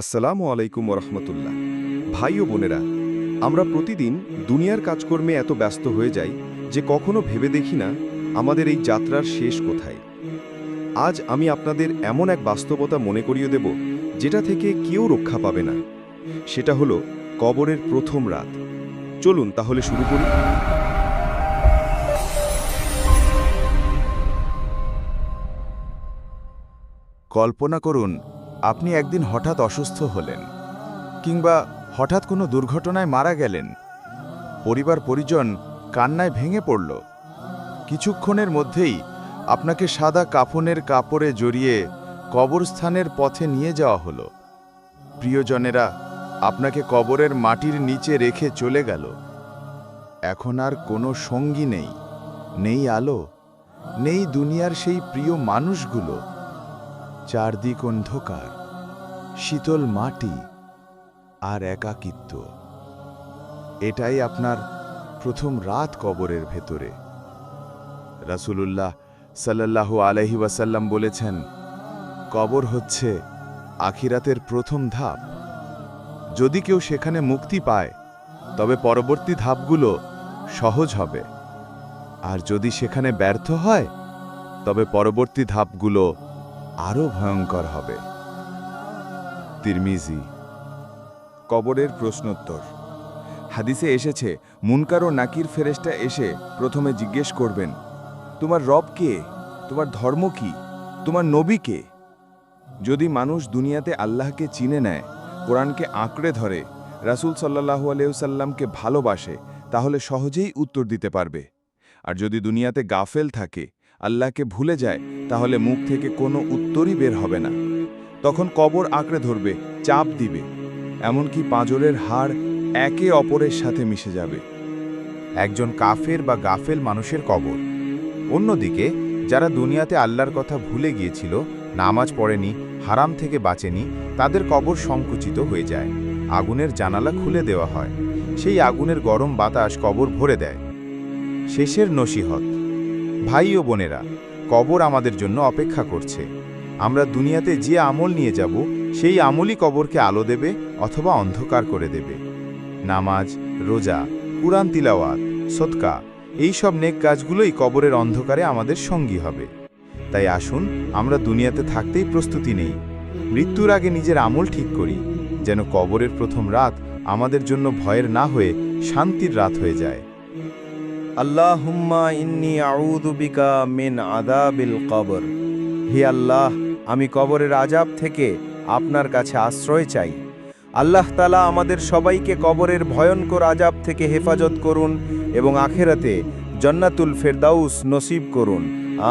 আসসালামু আলাইকুম রহমতুল্লাহ ভাই ও বোনেরা, আমরা প্রতিদিন দুনিয়ার কাজকর্মে এত ব্যস্ত হয়ে যাই যে কখনো ভেবে দেখি না আমাদের এই যাত্রার শেষ কোথায়। আজ আমি আপনাদের এমন এক বাস্তবতা মনে করিয়ে দেব যেটা থেকে কেউ রক্ষা পাবে না। সেটা হলো কবরের প্রথম রাত। চলুন তাহলে শুরু করি। কল্পনা করুন আপনি একদিন হঠাৎ অসুস্থ হলেন, কিংবা হঠাৎ কোনো দুর্ঘটনায় মারা গেলেন। পরিবার পরিজন কান্নায় ভেঙে পড়ল। কিছুক্ষণের মধ্যেই আপনাকে সাদা কাফনের কাপড়ে জড়িয়ে কবরস্থানের পথে নিয়ে যাওয়া হলো। প্রিয়জনেরা আপনাকে কবরের মাটির নিচে রেখে চলে গেল। এখন আর কোনো সঙ্গী নেই নেই আলো, নেই দুনিয়ার সেই প্রিয় মানুষগুলো। চারদিক অন্ধকার, শীতল মাটি আর একাকিত্ব। এটাই আপনার প্রথম রাত কবরের ভেতরে। রাসূলুল্লাহ সাল্লাল্লাহু আলাইহি ওয়াসাল্লাম বলেছেন, কবর হচ্ছে আখিরাতের প্রথম ধাপ। যদি কেউ সেখানে মুক্তি পায়, তবে পরবর্তী ধাপগুলো সহজ হবে। আর যদি সেখানে ব্যর্থ হয়, তবে পরবর্তী ধাপগুলো আরও ভয়ঙ্কর হবে। তিরমিজি, কবরের প্রশ্নোত্তর। হাদিসে এসেছে, মুনকার ও নাকির ফেরেশতা এসে প্রথমে জিজ্ঞেস করবেন, তোমার রব কে? তোমার ধর্ম কি? তোমার নবী কে? যদি মানুষ দুনিয়াতে আল্লাহকে চিনে নেয়, কোরআনকে আঁকড়ে ধরে, রাসূল সাল্লাহু আলিয়াল্লামকে ভালোবাসে, তাহলে সহজেই উত্তর দিতে পারবে। আর যদি দুনিয়াতে গাফেল থাকে আল্লাহকে ভুলে যায়, তাহলে মুখ থেকে কোনো উত্তরই বের হবে না। তখন কবর আঁকড়ে ধরবে, চাপ দিবে, এমনকি পাঁজরের হাড় একে অপরের সাথে মিশে যাবে। একজন কাফের বা গাফেল মানুষের কবর। অন্যদিকে, যারা দুনিয়াতে আল্লাহর কথা ভুলে গিয়েছিল, নামাজ পড়েনি, হারাম থেকে বাঁচেনি, তাদের কবর সংকুচিত হয়ে যায়। আগুনের জানালা খুলে দেওয়া হয়। সেই আগুনের গরম বাতাস কবর ভরে দেয়। শেষের নসিহত। ভাই ও বোনেরা, কবর আমাদের জন্য অপেক্ষা করছে। আমরা দুনিয়াতে যে আমল নিয়ে যাব, সেই আমলই কবরকে আলো দেবে অথবা অন্ধকার করে দেবে। নামাজ, রোজা, কুরআন তিলাওয়াত সৎকা এই সব নেক কাজগুলোই কবরের অন্ধকারে আমাদের সঙ্গী হবে। তাই আসুন, আমরা দুনিয়াতে থাকতেই প্রস্তুতি নেই। মৃত্যুর আগে নিজের আমল ঠিক করি, যেন কবরের প্রথম রাত আমাদের জন্য ভয়ের না হয়ে শান্তির রাত হয়ে যায়। আল্লাহুম্মা ইন্নি আউযু বিকা মিন আযাবিল কবর। হে আল্লাহ, আমি কবরের আজাব থেকে আপনার কাছে আশ্রয় চাই। আল্লাহ তালা আমাদের সবাইকে কবরের ভয়ঙ্কর আজাব থেকে হেফাজত করুন এবং আখেরাতে জন্নাতুল ফেরদাউস নসিব করুন।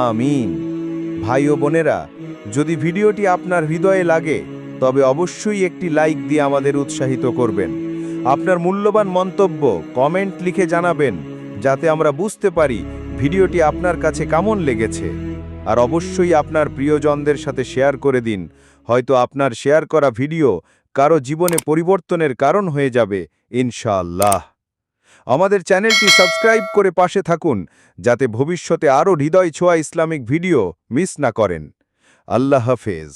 আমিন। ভাই ও বোনেরা, যদি ভিডিওটি আপনার হৃদয়ে লাগে, তবে অবশ্যই একটি লাইক দিয়ে আমাদের উৎসাহিত করবেন। আপনার মূল্যবান মন্তব্য কমেন্ট লিখে জানাবেন। যাতে আমরা বুঝতে পারি ভিডিওটি আপনার কাছে কেমন লেগেছে। আর অবশ্যই আপনার প্রিয়জনদের সাথে শেয়ার করে দিন। হয়তো আপনার শেয়ার করা ভিডিও কারও জীবনে পরিবর্তনের কারণ হয়ে যাবে, ইনশাআল্লাহ। আমাদের চ্যানেলটি সাবস্ক্রাইব করে পাশে থাকুন, যাতে ভবিষ্যতে আরও হৃদয় ছোঁয়া ইসলামিক ভিডিও মিস না করেন। আল্লাহ হাফেজ।